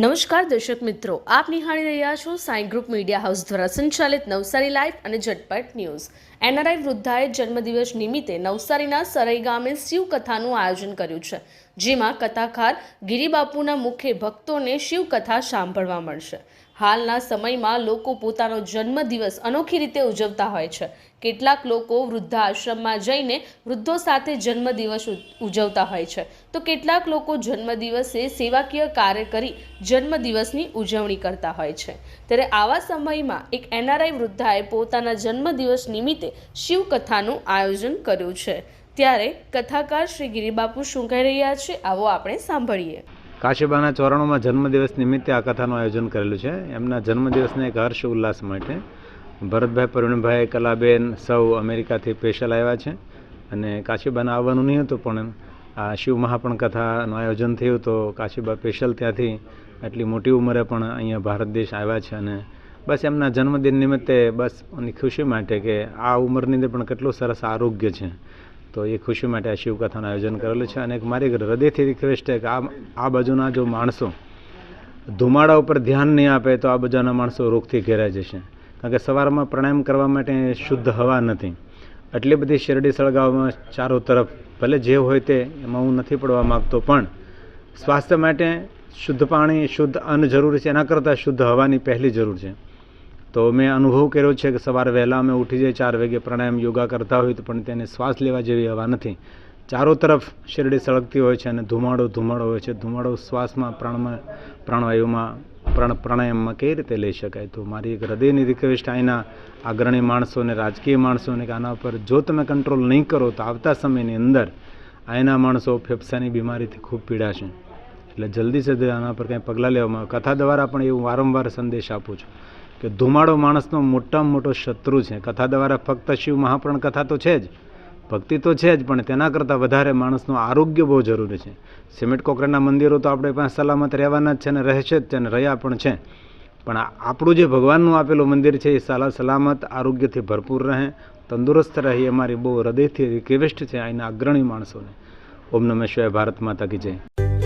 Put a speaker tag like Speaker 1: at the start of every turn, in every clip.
Speaker 1: નમસ્કાર દર્શક મિત્રો, આપ નિહાળી રહ્યા છો સાઈ ગ્રુપ મીડિયા હાઉસ દ્વારા સંચાલિત નવસારી લાઈવ અને ઝટપટ ન્યૂઝ. એનઆરઆઈ વૃદ્ધાએ જન્મદિવસ નિમિત્તે નવસારીના સરઈ ગામે શિવકથાનું આયોજન કર્યું છે. જેમાં કથાકાર ગિરિબાપુના મુખે ભક્તોને શિવકથા સાંભળવા મળશે. હાલના સમયમાં લોકો પોતાનો જન્મદિવસ અનોખી રીતે ઉજવતા હોય છે. કેટલાક લોકો વૃદ્ધાશ્રમમાં જઈને વૃદ્ધો સાથે જન્મદિવસ ઉજવતા હોય છે. તો કેટલાક લોકો જન્મદિવસે સેવાકીય કાર્ય કરી જન્મદિવસની ઉજવણી કરતા હોય છે. ત્યારે આવા સમયમાં એક એનઆરઆઈ વૃદ્ધાએ પોતાના જન્મદિવસ નિમિત્તે શિવકથાનું આયોજન કર્યું છે. ત્યારે કથાકાર શ્રી ગિરિબાપુ શું કહી રહ્યા છે, આવો આપણે સાંભળીએ.
Speaker 2: કાશીબાના ચોરાણુંમાં જન્મદિવસ નિમિત્તે આ કથાનું આયોજન કરેલું છે. એમના જન્મદિવસને એક હર્ષ ઉલ્લાસ માટે ભરતભાઈ પ્રવીણભાઈ કલાબેન સૌ અમેરિકાથી સ્પેશિયલ આવ્યા છે અને કાશીબાના આવવાનું નહીં હતું, પણ આ શિવ મહાપણ કથાનું આયોજન થયું તો કાશીબા સ્પેશિયલ ત્યાંથી આટલી મોટી ઉંમરે પણ અહીંયા ભારત દેશ આવ્યા છે અને બસ એમના જન્મદિન નિમિત્તે બસ એની ખુશી માટે કે આ ઉંમરની અંદર પણ કેટલું સરસ આરોગ્ય છે. તો એ ખુશી માટે આ શિવકથાનું આયોજન કરેલું છે. અને મારી હૃદયથી રિક્વેસ્ટ છે કે આ આ બાજુના જો માણસો ધુમાડા ઉપર ધ્યાન નહીં આપે તો આ બાજુના માણસો રોગથી ઘેરાઈ જશે. કારણ કે સવારમાં પ્રાણાયામ કરવા માટે શુદ્ધ હવા નથી. એટલી બધી શેરડી સળગાવવામાં ચારો તરફ ભલે જે હોય તે એમાં હું નથી પડવા માગતો, પણ સ્વાસ્થ્ય માટે શુદ્ધ પાણી, શુદ્ધ અન્ન જરૂરી છે. એના કરતાં શુદ્ધ હવાની પહેલી જરૂર છે. તો મેં અનુભવ કર્યો છે કે સવારે વહેલા અમે ઉઠી જાય ચાર વાગે પ્રાણાયામ, યોગા કરતા હોય તો પણ તેને શ્વાસ લેવા જેવી હવા નથી. ચારો તરફ શેરડી સળગતી હોય છે અને ધુમાડો ધુમાડો હોય છે. ધુમાડો શ્વાસમાં પ્રાણમાં, પ્રાણવાયુમાં, પ્રાણ, પ્રાણાયામમાં કઈ રીતે લઈ શકાય? તો મારી એક હૃદયની રિક્વેસ્ટ અહીંના અગ્રણી માણસોને રાજકીય માણસોને કે આના પર જો તમે કંટ્રોલ નહીં કરો તો આવતા સમયની અંદર અહીંના માણસો ફેફસાની બીમારીથી ખૂબ પીડાશે એટલે જલ્દી જલ્દી આના પર કંઈ પગલાં લેવામાં કથા દ્વારા પણ એવું વારંવાર સંદેશ આપું છું. કે ધુમાડો માણસનો મોટામાં મોટો શત્રુ છે. કથા દ્વારા ફક્ત શિવ મહાપ્રાણ કથા તો છે જ. ભક્તિ તો છે જ, પણ તેના કરતાં વધારે માણસનું આરોગ્ય બહુ જરૂરી છે. સિમેન્ટ કોકરાના મંદિરો તો આપણે પાસે સલામત રહેવાના જ છે ને રહેશે જ છે ને રહ્યા પણ છે. પણ આપણું જે ભગવાનનું આપેલું મંદિર છે, એ સાલા સલામત, આરોગ્યથી ભરપૂર રહે, તંદુરસ્ત રહે અમારી બહુ હૃદયથી રિક્વેસ્ટ છે અહીંના અગ્રણી માણસોને. ઓમ નમે શિવાય ભારત માતા કી જય.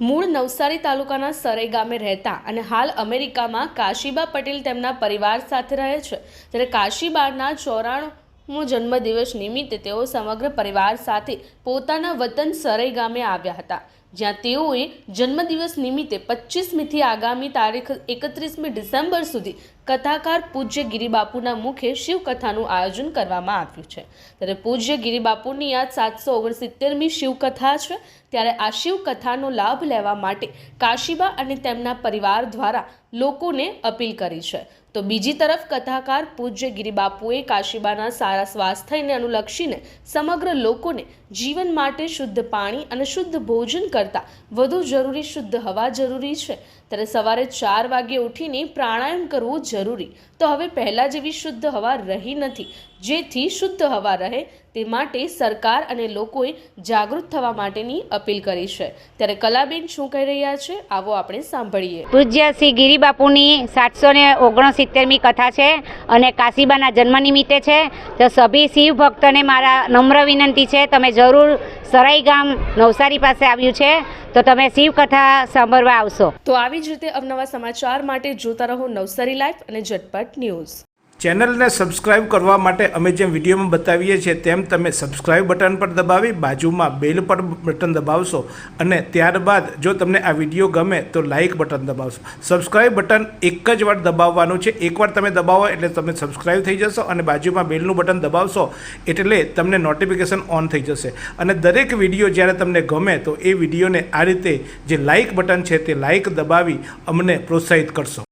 Speaker 1: મૂળ નવસારી તાલુકાના સરઈ ગામે રહેતા અને હાલ અમેરિકામાં કાશીબા પટેલ તેમના પરિવાર સાથે રહે છે. ત્યારે કાશીબાના ચોરાણું જન્મદિવસ નિમિત્તે તેઓ સમગ્ર પરિવાર સાથે પોતાના વતન સરઈ ગામે આવ્યા હતા. જ્યાં તેઓએ જન્મદિવસ નિમિત્તે પચીસમીથી આગામી તારીખ એકત્રીસમી ડિસેમ્બર સુધી કથાકાર પૂજ્ય ગિરિબાપુના મુખે શિવકથાનું આયોજન કરવામાં આવ્યું છે. ત્યારે પૂજ્ય ગિરિબાપુની યાદ સાતસો ઓગણસિત્તેરમી શિવકથા છે. ત્યારે આ શિવકથાનો લાભ લેવા માટે કાશીબા અને તેમના પરિવાર દ્વારા લોકોને અપીલ કરી છે. તો બીજી તરફ કથાકાર પૂજ્ય ગિરિબાપુએ કાશીબાના સારા સ્વાસ્થ્યને અનુલક્ષીને સમગ્ર લોકોને જીવન માટે શુદ્ધ પાણી અને શુદ્ધ ભોજન કરતાં વધુ જરૂરી શુદ્ધ હવા જરૂરી છે. ત્યારે સવારે ચાર વાગે ઉઠીને પ્રાણાયામ કરવું જરૂરી. તો હવે પહેલાં જેવી શુદ્ધ હવા રહી નથી. જેથી શુદ્ધ હવા રહે તે માટે સરકાર અને લોકોએ જાગૃત થવા માટેની અપીલ કરી છે. ત્યારે કલાબેન શું કહી રહ્યા છે આવો આપણે સાંભળીએ.
Speaker 3: પૂજ્ય શ્રી ગિરિબાપુની સાતસો ને ઓગણસિત્તેરમી કથા છે અને કાશીબાના જન્મ નિમિત્તે છે. તો સભી શિવ ભક્તને મારા નમ્ર વિનંતી છે તમે જરૂર સરાઈ ગામ નવસારી પાસે આવ્યું છે તો તમે શિવ કથા સાંભળવા આવશો.
Speaker 1: તો આવી જ રીતે અવનવા સમાચાર માટે જોતા રહો નવસારી લાઈફ અને ઝટપટ ન્યૂઝ.
Speaker 4: ચેનલને સબસ્ક્રાઇબ કરવા માટે અમે જેમ વિડીયોમાં બતાવીએ છીએ તેમ તમે સબસ્ક્રાઇબ બટન પર દબાવી બાજુમાં બેલ પર બટન દબાવશો અને ત્યારબાદ જો તમને આ વીડિયો ગમે તો લાઇક બટન દબાવશો. સબસ્ક્રાઇબ બટન એક જ વાર દબાવવાનું છે. એકવાર તમે દબાવો એટલે તમે સબસ્ક્રાઇબ થઈ જશો અને બાજુમાં બેલનું બટન દબાવશો એટલે તમને નોટિફિકેશન ઓન થઈ જશે. અને દરેક વીડિયો જ્યારે તમને ગમે તો એ વિડીયોને આ રીતે જે લાઇક બટન છે તે લાઇક દબાવી અમને પ્રોત્સાહિત કરશો.